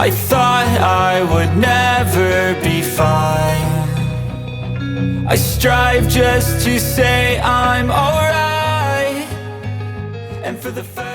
I thought I would never be fine. I strive just to say I'm alright. And for the first